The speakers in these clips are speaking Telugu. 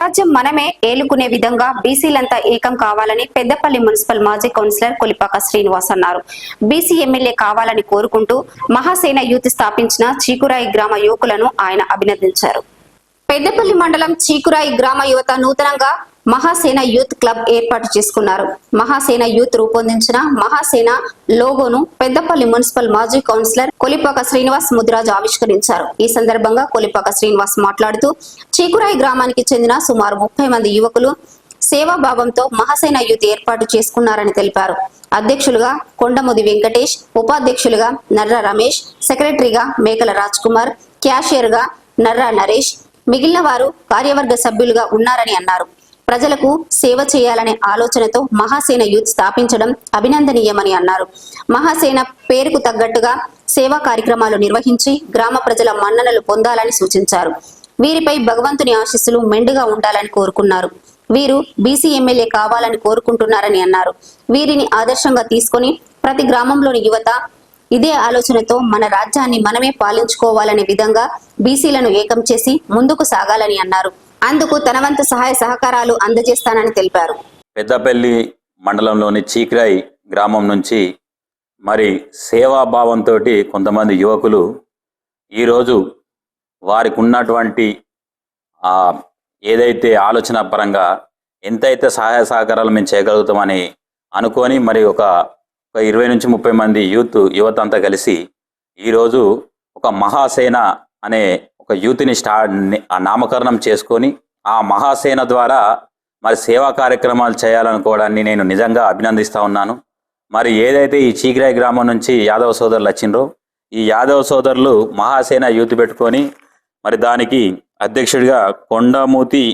రాజ్యం మనమే ఏలుకునే విధంగా బీసీలంతా ఏకం కావాలని పెద్దపల్లి మున్సిపల్ మాజీ కౌన్సిలర్ కొలిపాక శ్రీనివాస్ అన్నారు. బీసీ ఎమ్మెల్యే కావాలని కోరుకుంటూ మహాసేన యూత్ స్థాపించిన చీకురాయి గ్రామ యువకులను ఆయన అభినందించారు. పెద్దపల్లి మండలం చీకురాయి గ్రామ యువత నూతనంగా మహాసేన యూత్ క్లబ్ ఏర్పాటు చేసుకున్నారు. మహాసేన యూత్ రూపొందించిన మహాసేన లోగోను పెద్దపల్లి మున్సిపల్ మాజీ కౌన్సిలర్ కొలిపాక శ్రీనివాస్ ముదిరాజు ఆవిష్కరించారు. ఈ సందర్భంగా కొలిపాక శ్రీనివాస్ మాట్లాడుతూ చీకురాయి గ్రామానికి చెందిన సుమారు ముప్పై మంది యువకులు సేవాభావంతో మహాసేన యూత్ ఏర్పాటు చేసుకున్నారని తెలిపారు. అధ్యక్షులుగా కొండముది వెంకటేష్ ఉపాధ్యక్షులుగా నర్ర రమేష్ సెక్రటరీగా మేకల రాజ్ కుమార్ క్యాషియర్గా నర్రా నరేష్ మిగిలిన వారు కార్యవర్గ సభ్యులుగా ఉన్నారని అన్నారు. ప్రజలకు సేవ చేయాలనే ఆలోచనతో మహాసేన యూత్ స్థాపించడం అభినందనీయమని అన్నారు. మహాసేన పేరుకు తగ్గట్టుగా సేవా కార్యక్రమాలు నిర్వహించి గ్రామ ప్రజల మన్ననలు పొందాలని సూచించారు. వీరిపై భగవంతుని ఆశీస్సులు మెండుగా ఉండాలని కోరుకున్నారు. వీరు బీసీ ఎమ్మెల్యే కావాలని కోరుకుంటున్నారని అన్నారు. వీరిని ఆదర్శంగా తీసుకొని ప్రతి గ్రామంలోని యువత ఇదే ఆలోచనతో మన రాజ్యాన్ని మనమే పాలించుకోవాలనే విధంగా బీసీలను ఏకం చేసి ముందుకు సాగాలని అన్నారు. అందుకు తన వంతు సహాయ సహకారాలు అందజేస్తానని తెలిపారు. పెద్దపల్లి మండలంలోని చీక్రాయి గ్రామం నుంచి మరి సేవాభావంతో కొంతమంది యువకులు ఈరోజు వారికి ఉన్నటువంటి ఏదైతే ఆలోచన పరంగా ఎంతైతే సహాయ సహకారాలు మేము చేయగలుగుతామని అనుకొని మరి ఒక ఒక ఇరవై నుంచి ముప్పై మంది యూత్ యువత అంతా కలిసి ఈరోజు ఒక మహాసేన అనే ఒక యూత్ని స్టార్ట్ ఆ నామకరణం చేసుకొని ఆ మహాసేన ద్వారా మరి సేవా కార్యక్రమాలు చేయాలనుకోవడాన్ని నేను నిజంగా అభినందిస్తూ ఉన్నాను. మరి ఏదైతే ఈ చీగ్రాయి గ్రామం నుంచి యాదవ సోదరులు వచ్చిండ్రో ఈ యాదవ సోదరులు మహాసేన యూత్ పెట్టుకొని మరి దానికి అధ్యక్షుడిగా కొండమూతి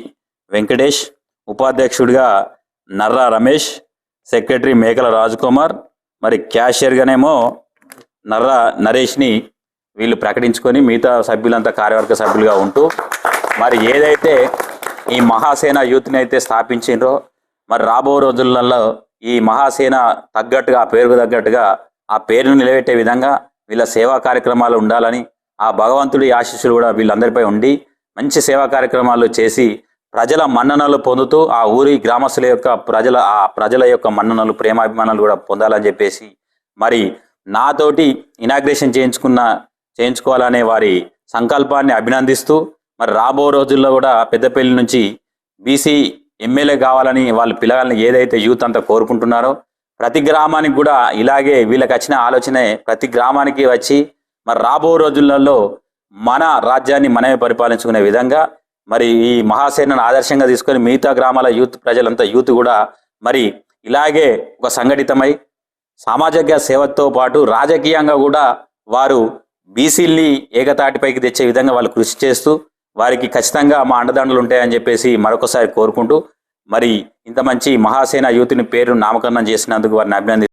వెంకటేష్ ఉపాధ్యక్షుడిగా నర్రా రమేష్ సెక్రటరీ మేకల రాజ్కుమార్ మరి క్యాషియర్గానేమో నర్రా నరేష్ని వీళ్ళు ప్రకటించుకొని మిగతా సభ్యులంతా కార్యవర్గ సభ్యులుగా ఉంటూ మరి ఏదైతే ఈ మహాసేన యూత్ని అయితే స్థాపించిండ్రో మరి రాబో రోజులలో ఈ మహాసేన తగ్గట్టుగా ఆ పేరుకు తగ్గట్టుగా ఆ పేరును నిలబెట్టే విధంగా వీళ్ళ సేవా కార్యక్రమాలు ఉండాలని ఆ భగవంతుడి ఆశీస్సులు కూడా వీళ్ళందరిపై ఉండి మంచి సేవా కార్యక్రమాలు చేసి ప్రజల మన్ననలు పొందుతూ ఆ ఊరి గ్రామస్తుల యొక్క ప్రజల ఆ ప్రజల యొక్క మన్ననలు ప్రేమాభిమానాలు కూడా పొందాలని చెప్పేసి మరి నాతోటి ఇనాగ్రేషన్ చేయించుకున్న చేయించుకోవాలనే వారి సంకల్పాన్ని అభినందిస్తూ మరి రాబో రోజుల్లో కూడా పెద్దపల్లి నుంచి బీసీ ఎమ్మెల్యే కావాలని వాళ్ళ పిల్లగాలని ఏదైతే యూత్ అంతా కోరుకుంటున్నారో ప్రతి గ్రామానికి కూడా ఇలాగే వీళ్ళకి వచ్చిన ఆలోచనే ప్రతి గ్రామానికి వచ్చి మరి రాబో రోజులలో మన రాజ్యాన్ని మనమే పరిపాలించుకునే విధంగా మరి ఈ మహాసేనను ఆదర్శంగా తీసుకొని మిగతా గ్రామాల యూత్ ప్రజలంతా యూత్ కూడా మరి ఇలాగే ఒక సంఘటితమై సామాజిక సేవతో పాటు రాజకీయంగా కూడా వారు బీసీల్ని ఏకతాటిపైకి తెచ్చే విధంగా వాళ్ళు కృషి చేస్తూ వారికి ఖచ్చితంగా మా అండదండలు ఉంటాయని చెప్పేసి మరొకసారి కోరుకుంటూ మరి ఇంత మంచి మహాసేన యూత్ని పేరు నామకరణం చేసినందుకు వారిని అభినంది